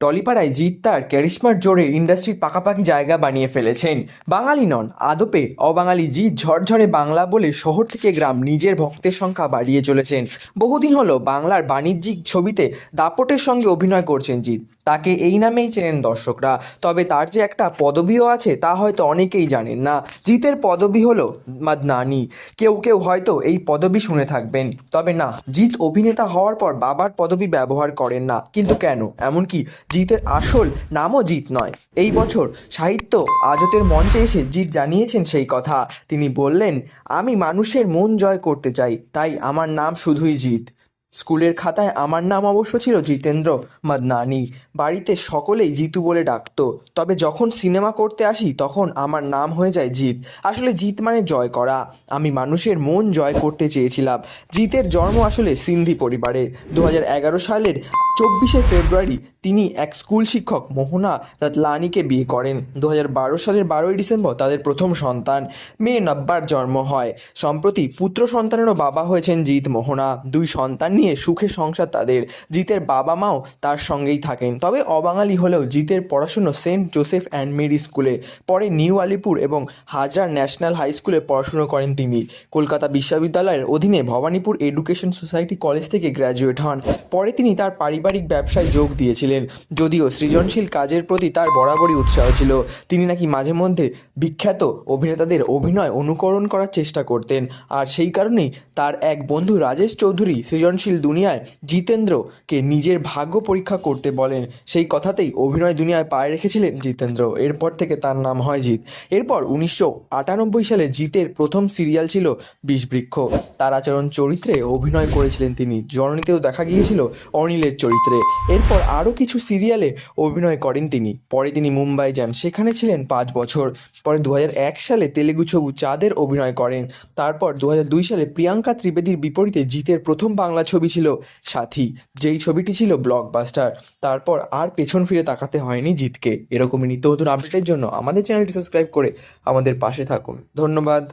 টলিপাড়ায় জিৎ তার ক্যারিশমার জোরে ইন্ডাস্ট্রির পাকাপাকি জায়গা বানিয়ে ফেলেছেন। বাঙালি নন, আদপে অবাঙালি জিৎ ঝরঝরে বাংলা বলে শহর থেকে গ্রাম নিজের ভক্তের সংখ্যা বাড়িয়ে চলেছেন। বহুদিন হলো বাংলার বাণিজ্যিক ছবিতে দাপটের সঙ্গে অভিনয় করছেন জিৎ। তাকে এই নামেই চেনেন দর্শকরা। তবে তার যে একটা পদবিও আছে, তা হয়তো অনেকেই জানেন না। জিতের পদবি হলো মাদনানি। কেউ কেউ হয়তো এই পদবি শুনে থাকবেন। তবে না, জিৎ অভিনেতা হওয়ার পর বাবার পদবি ব্যবহার করেন না। কিন্তু কেন? এমনকি জিতের আসল নামও জিৎ নয়। এই বছর সাহিত্য আজতের মঞ্চে এসে জিৎ জানিয়েছেন সেই কথা। তিনি বললেন, আমি মানুষের মন জয় করতে চাই। তাই আমার নাম শুধুই জিৎ। স্কুলের খাতায় আমার নাম অবশ্য ছিল জিতেন্দ্র মাদনানি। বাড়িতে সকলেই জিতু বলে ডাকতো। তবে যখন সিনেমা করতে আসি, তখন আমার নাম হয়ে যায় জিৎ। আসলে জিৎ মানে জয় করা। আমি মানুষের মন জয় করতে চেয়েছিলাম। জিতের জন্ম আসলে সিন্ধি পরিবারে। দু সালের চব্বিশে ফেব্রুয়ারি তিনি এক স্কুল শিক্ষক মোহনা রাতলানিকে বিয়ে করেন। দু বারো সালের বারোই ডিসেম্বর তাদের প্রথম সন্তান। মেয়ে নব্বার জন্ম হয়। সম্প্রতি পুত্র সন্তানেরও বাবা হয়েছেন জিৎ মোহনা। দুই সন্তান নিয়ে সুখে সংসার তাদের। জিতের বাবা মাও তার সঙ্গেই থাকেন। তবে অবাঙালি হলেও জিতের পড়াশুনো সেন্ট জোসেফ অ্যান্ড মেরি স্কুলে। পরে নিউ আলিপুর এবং হাজার ন্যাশনাল হাই স্কুলে পড়াশুনো করেন তিনি। কলকাতা বিশ্ববিদ্যালয়ের অধীনে ভবানীপুর এডুকেশন সোসাইটি কলেজ থেকে গ্র্যাজুয়েট হন। পরে তিনি তার পারিবারিক ব্যবসায় যোগ দিয়েছিলেন। যদিও সৃজনশীল কাজের প্রতি তার বরাবরই উৎসাহ ছিল। তিনি নাকি মাঝে মধ্যে বিখ্যাত অভিনেতাদের অভিনয় অনুকরণ করার চেষ্টা করতেন। আর সেই কারণেই তার এক বন্ধু রাজেশ চৌধুরী সৃজনশীল দুনিয়ায় জিতেন্দ্রকে নিজের ভাগ্য পরীক্ষা করতে বলেন। সেই কথাতেই অভিনয় দুনিয়ায় পায়ে রেখেছিলেন জিতেন্দ্র। এরপর থেকে তার নাম হয় জিৎ। এরপর উনিশশো আটানব্বই সালে জিতের প্রথম সিরিয়াল ছিল বিষবৃক্ষ। তারাচরণ চরিত্রে অভিনয় করেছিলেন তিনি। জননীতেও দেখা গিয়েছিল অনিলের চরিত্রে। এরপর আরও কিছু সিরিয়ালে অভিনয় করেন তিনি। পরে তিনি মুম্বাই যান। সেখানে ছিলেন পাঁচ বছর। পরে দু সালে তেলেগু ছবি চাঁদের অভিনয় করেন। তারপর দু হাজার দুই সালে প্রিয়াঙ্কা ত্রিবেদীর বিপরীতে জিতের প্রথম বাংলা ছবি ছিল সাথী। যেই ছবিটি ছিল ব্লকবাস্টার। তারপর আর পেছন ফিরে তাকাতে হয়নি জিতকে। এরকমই নিত্য নতুন আপডেটের জন্য আমাদের চ্যানেলটি সাবস্ক্রাইব করে আমাদের পাশে থাকুন। ধন্যবাদ।